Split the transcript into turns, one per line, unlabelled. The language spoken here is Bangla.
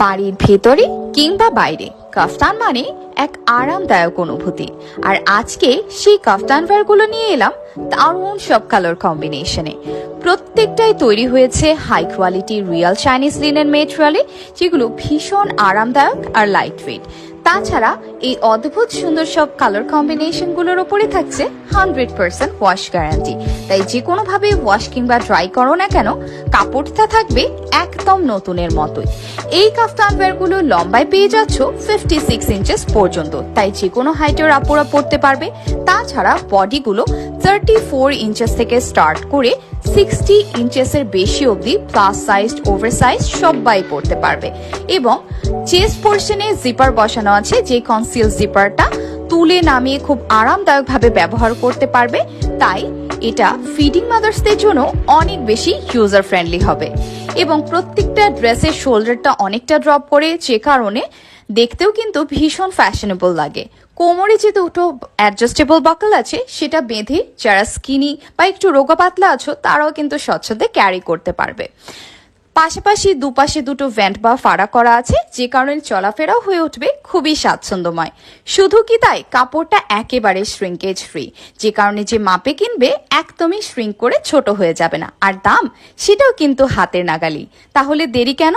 বাড়ির ভেতরে কিংবা বাইরে। কাফতান মানে এক আরামদায়ক অনুভূতি। আর আজকে সেই কাফতান ওয়্যারগুলো নিয়ে এলাম দারুণ সব কালার কম্বিনেশনে। প্রত্যেকটাই তৈরি হয়েছে high quality real Chinese linen মেটেরিয়ালে, যেগুলো ভীষণ আরামদায়ক আর লাইট ওয়েট তাছাড়া এই অদ্ভুত সুন্দর সব কালার কম্বিনেশনগুলোর উপরে থাকছে হান্ড্রেড পার্সেন্ট ওয়াশ গ্যারান্টি তাই যে কোনোভাবে ওয়াশ কিংবা ড্রাই করো না কেন কাপড়টা থাকবে একদম নতুনের মতোই। এই কাফতানগুলো লম্বায় পেয়ে যাচ্ছ ফিফটি সিক্স ইঞ্চেস পর্যন্ত। তাই যে কোনো হাইটের আপুরা পড়তে পারবে। তাছাড়া বডিগুলো থার্টি ফোর ইঞ্চেস থেকে স্টার্ট করে সিক্সটি ইঞ্চেসের বেশি অবধি প্লাস সাইজ ওভার সাইজ সবাই পড়তে পারবে। এবং চেস্ট পোর্শনে জিপার বসানো আছে, যে কনসিল জিপারটা তুলে নামিয়ে খুব আরামদায়কভাবে ব্যবহার করতে পারবে। তাই এটা ফিডিং মাদার্সদের জন্য অনেক বেশি ইউজার ফ্রেন্ডলি হবে। এবং প্রত্যেকটা ড্রেসের শোল্ডারটা অনেকটা ড্রপ করে, যে কারণে দেখতেও কিন্তু ভীষণ ফ্যাশনেবল লাগে। কোমরে যে দুটো অ্যাডজাস্টেবল বাকল আছে, সেটা বেঁধে যারা স্কিনি বা একটু রোগা পাতলা আছো, তারাও কিন্তু স্বচ্ছতে ক্যারি করতে পারবে। পাশাপাশি দুপাশে দুটো ভ্যান্ট বা ফাড়া করা আছে, যে কারণে চলাফেরাও হয়ে উঠবে খুবই স্বাচ্ছন্দ্যময়। শুধু কি তাই? কাপড়টা একেবারে শ্রিঙ্কেজ ফ্রি যে কারণে যে মাপে কিনবে একদমই শ্রিঙ্ক করে ছোট হয়ে যাবে না। আর দাম, সেটাও কিন্তু হাতের নাগালি তাহলে দেরি কেন?